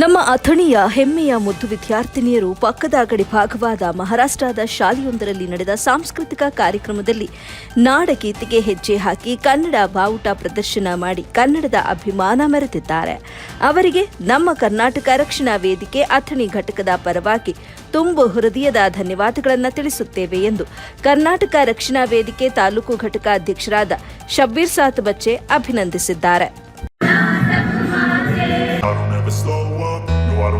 ನಮ್ಮ ಅಥಣಿಯ ಹೆಮ್ಮೆಯ ಮುದ್ದು ವಿದ್ಯಾರ್ಥಿನಿಯರು ಪಕ್ಕದ ಗಡಿ ಭಾಗವಾದ ಮಹಾರಾಷ್ಟ್ರದ ಶಾಲೆಯೊಂದರಲ್ಲಿ ನಡೆದ ಸಾಂಸ್ಕೃತಿಕ ಕಾರ್ಯಕ್ರಮದಲ್ಲಿ ನಾಡಗೀತೆಗೆ ಹೆಜ್ಜೆ ಹಾಕಿ ಕನ್ನಡ ಬಾವುಟ ಪ್ರದರ್ಶನ ಮಾಡಿ ಕನ್ನಡದ ಅಭಿಮಾನ ಮೆರೆದಿದ್ದಾರೆ. ಅವರಿಗೆ ನಮ್ಮ ಕರ್ನಾಟಕ ರಕ್ಷಣಾ ವೇದಿಕೆ ಅಥಣಿ ಘಟಕದ ಪರವಾಗಿ ತುಂಬು ಹೃದಯದ ಧನ್ಯವಾದಗಳನ್ನು ತಿಳಿಸುತ್ತೇವೆ ಎಂದು ಕರ್ನಾಟಕ ರಕ್ಷಣಾ ವೇದಿಕೆ ತಾಲೂಕು ಘಟಕ ಅಧ್ಯಕ್ಷರಾದ ಶಬ್ಬೀರ್ ಸಾತ್ ಬಚ್ಚೆ ಅಭಿನಂದಿಸಿದ್ದಾರೆ.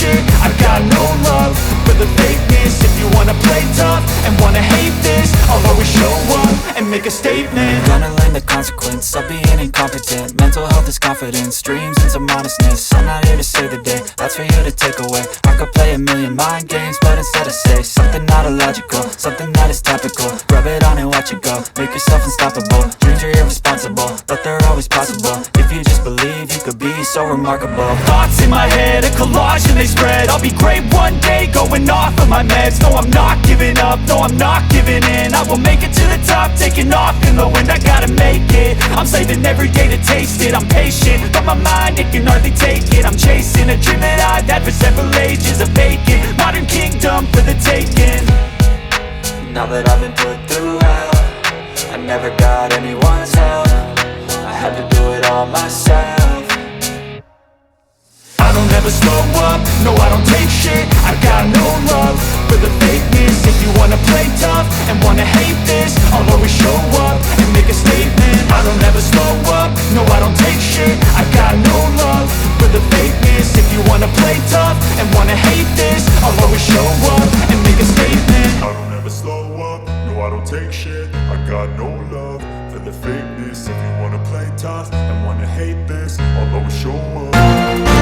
shit. I got no love for the fakeness. If you wanna play tough and wanna hate this I'll always show up and make a statement. Gonna learn the consequence of being incompetent. Mental health is confidence, dreams and some honestness I'm not here to save the day, that's for you to take away. I could play a million mind games, instead I say Something not illogical, something that is topical. Rub it on and watch it go, make yourself unstoppable. Dreams are irresponsible, but they're always possible. If you just believe, you could be so remarkable. Thoughts in my head, a collage and they spread. I'll be great one day, going off of my meds. No, I'm not giving up, no, I'm not giving in. I will make it to the top, taking off in the I'm saving every day to taste it. I'm patient, but my mind, it can hardly take it. I'm chasing a dream that I've had for several ages A vacant, modern kingdom for the taking. Now that I've been put through hell I never got anyone's help. I had to do it all myself. I don't ever slow up, no I don't I got no love for the fakeness. If you wanna play tough and wanna hate this I'll always show up.